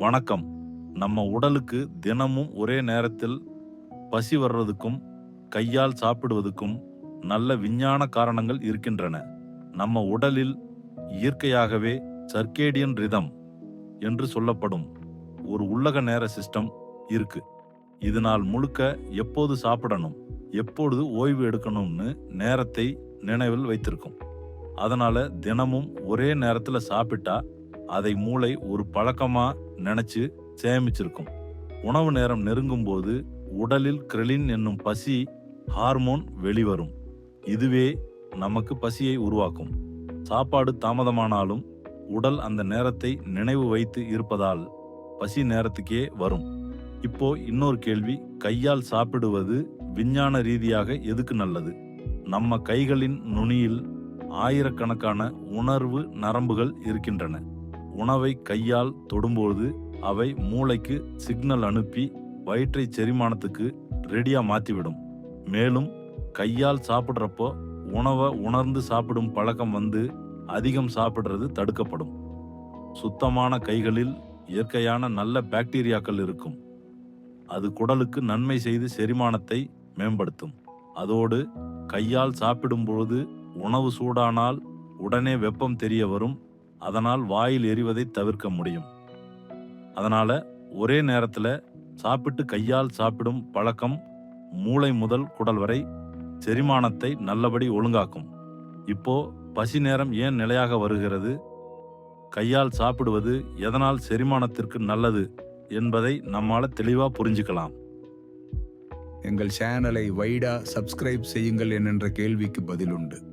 வணக்கம். நம்ம உடலுக்கு தினமும் ஒரே நேரத்தில் பசி வர்றதுக்கும் கையால் சாப்பிடுவதுக்கும் நல்ல விஞ்ஞான காரணங்கள் இருக்கின்றன. நம்ம உடலில் இயற்கையாகவே சர்க்கேடியன் ரிதம் என்று சொல்லப்படும் ஒரு உள்ளக நேர சிஸ்டம் இருக்கு. இதனால் முழுக்க எப்போது சாப்பிடணும் எப்பொழுது ஓய்வு எடுக்கணும்னு நேரத்தை நினைவில் வைத்திருக்கும். அதனால தினமும் ஒரே நேரத்தில் சாப்பிட்டா அதை மூளை ஒரு பழக்கமாக நினைச்சு சேமிச்சிருக்கும். உணவு நேரம் நெருங்கும் போது உடலில் கிரெலின் என்னும் பசி ஹார்மோன் வெளிவரும். இதுவே நமக்கு பசியை உருவாக்கும். சாப்பாடு தாமதமானாலும் உடல் அந்த நேரத்தை நினைவு வைத்து இருப்பதால் பசி நேரத்துக்கே வரும். இப்போ இன்னொரு கேள்வி கையால் சாப்பிடுவது விஞ்ஞான ரீதியாக எதுக்கு நல்லது? நம்ம கைகளின் நுனியில் ஆயிரக்கணக்கான உணர்வு நரம்புகள் இருக்கின்றன. உணவை கையால் தொடும்போது அவை மூளைக்கு சிக்னல் அனுப்பி வயிற்றை செரிமானத்துக்கு ரெடியாக மாற்றிவிடும் மேலும் கையால் சாப்பிட்றப்போ உணவை உணர்ந்து சாப்பிடும் பழக்கம் வந்து அதிகம் சாப்பிடுறது தடுக்கப்படும். சுத்தமான கைகளில் இயற்கையான நல்ல பாக்டீரியாக்கள் இருக்கும். அது குடலுக்கு நன்மை செய்து செரிமானத்தை மேம்படுத்தும். அதோடு கையால் சாப்பிடும்பொழுது உணவு சூடானால் உடனே வெப்பம் தெரிய வரும். அதனால் வாயில் எரிவதை தவிர்க்க முடியும். அதனால ஒரே நேரத்தில் சாப்பிட்டு கையால் சாப்பிடும் பழக்கம் மூளை முதல் குடல் வரை செரிமானத்தை நல்லபடி ஒழுங்காக்கும். இப்போ பசி நேரம் ஏன் நிலையாக வருகிறது? கையால் சாப்பிடுவது எதனால் செரிமானத்திற்கு நல்லது என்பதை நம்மால தெளிவாக புரிஞ்சுக்கலாம். எங்கள் சேனலை வைடா சப்ஸ்கிரைப் செய்யுங்கள் என்கின்ற கேள்விக்கு பதிலுண்டு.